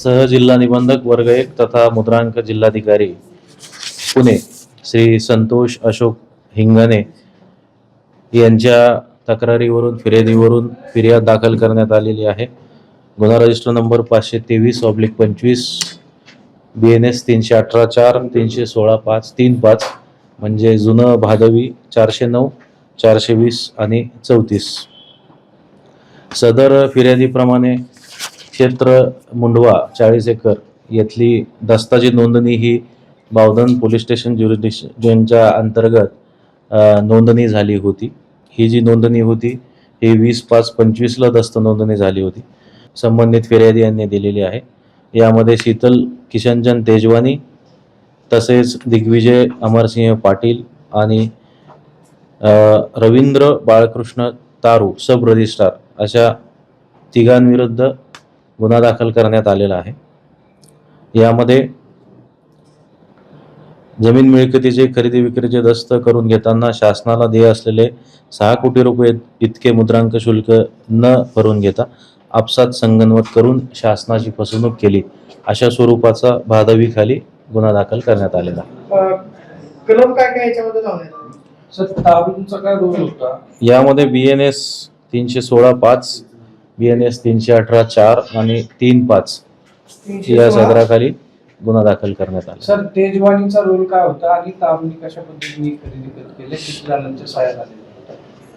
सह जिल्हा निबंधक वर्ग एक तथा मुद्रांक जिल्हाधिकारी पुणे श्री संतोष अशोक हिंगणे यांच्या तक्रारीवरून फिर्यादीवरून फिर्याद दाखल करण्यात आलेली आहे. गुन्हा रजिस्टर नंबर पाचशे तेवीस ऑब्लिक पंचवीस बी एन एस तीनशे अठरा चार तीनशे सोळा पाच तीन पाच म्हणजे जुनं भादवी चारशे नऊ चारशे वीस आणि चौतीस. सदर फिर्यादीप्रमाणे क्षेत्र मुंडवा चाळीस एकर येथली दस्ताची नोंदणी ही बावधन पोलीस स्टेशन ज्युरिडिक्शनच्या अंतर्गत नोंदणी झाली होती. ही जी नोंदणी होती ही वीस पाच पंचवीसला दस्त नोंदणी झाली होती. संबंधित फिर्यादी यांनी दिलेली आहे. यामध्ये शीतल किशनचंद तेजवानी तसेच दिग्विजय अमरसिंह पाटील आणि रवींद्र बाळकृष्ण तारू सब रजिस्ट्रार अशा तिघांविरुद्ध गुन्हा दाखल करण्यात आलेला आहे. यामध्ये जमीन मिळकतीचे खरेदी विक्रीचे दस्त करून घेताना शासनाला देय असलेले सहा कोटी रुपये इतके मुद्रांक शुल्क न भरून घेता आपसात संगनमत करून शासनाची फसवणूक केली. अशा स्वरूपाचा भादवीखाली गुन्हा दाखल करण्यात आलेला. कलम काय काय याच्यामध्ये यामध्ये बी एन एस तीनशे सोळा पाच बी एन एस तीनशे अठरा चार आणि तीन पाच या. सदराखाली गुन्हा दाखल करण्यात आला. सर तेजवानीचा रोल काय होता आणि कशा पद्धतीने खरेदी केले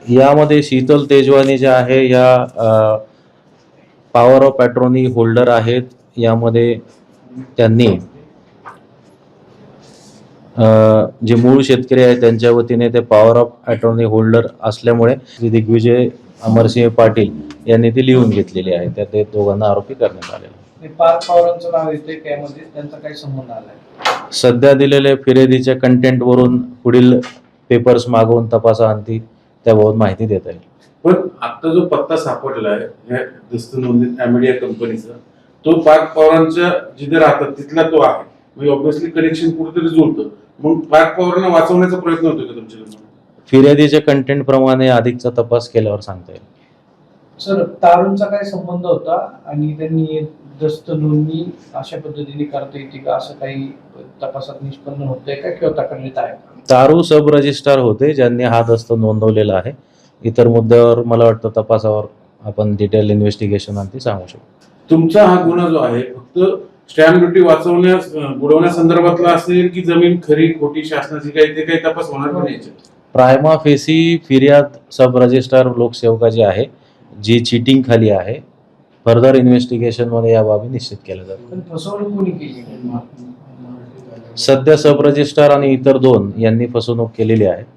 यामध्ये शीतल तेजवानी जे आहे या पॉवर ऑफ पॅट्रोनी होल्डर आहेत. यामध्ये त्यांनी जे मूळ शेतकरी आहेत त्यांच्या वतीने ते पॉवर ऑफ अटॉर्नी होल्डर असल्यामुळे दिग्विजय अमरसिंह पाटील यांनी ती लिहून घेतलेली आहे. त्या ते दोघांना आरोपी करण्यात आलेला आलाय सध्या दिलेल्या फिर्यादीच्या कंटेंटवरून पुढील पेपर्स मागवून तपासा आणती त्याबाबत माहिती देता येईल. पण आता जो पत्ता सापडला आहे कंपनीचा तो पार्थ पवारांच्या जिथे राहतात तिथला तो आहे. म्हणजे ऑब्व्हियसली कनेक्शन कुठेतरी जुळतं. मग पार्थ पवारांना वाचवण्याचा प्रयत्न होतो का तुमच्या फिर्यादीच्या कंटेंट प्रमाणे अधिकचा तपास केल्यावर सांगता येईल. सर तारूंचा काय संबंध होता आणि त्यांनी दस्त नोंदणी अशा पद्धतीने करता येते का? असं काही तपासात निष्पन्न होतंय का किंवा तक्रारीत आहे? तारू सब रजिस्ट्रार होते ज्यांनी हा दस्त नोंदवलेला आहे. इतर मुद्द्यावर मला वाटतं तपासावर आपण डिटेल इन्व्हेस्टिगेशन आणि सांगू शकतो तुमचा हा गुन्हा जो आहे फक्त स्टॅम्प ड्युटी वाचवण्यास बुडवण्यासंदर्भातला असेल की जमीन खरी खोटी शासनाची काही ते काही तपास होणार का नाही याच्यात? प्रायमा फेसी फिर्याद सब रजिस्ट्रार लोकसेवकाची आहे जी चिटिंग खाली आहे. फर्दर इन्व्हेस्टिगेशनमध्ये या बाबी निश्चित केल्या जातात. सध्या सब रजिस्ट्रार आणि इतर दोन यांनी फसवणूक केलेली आहे.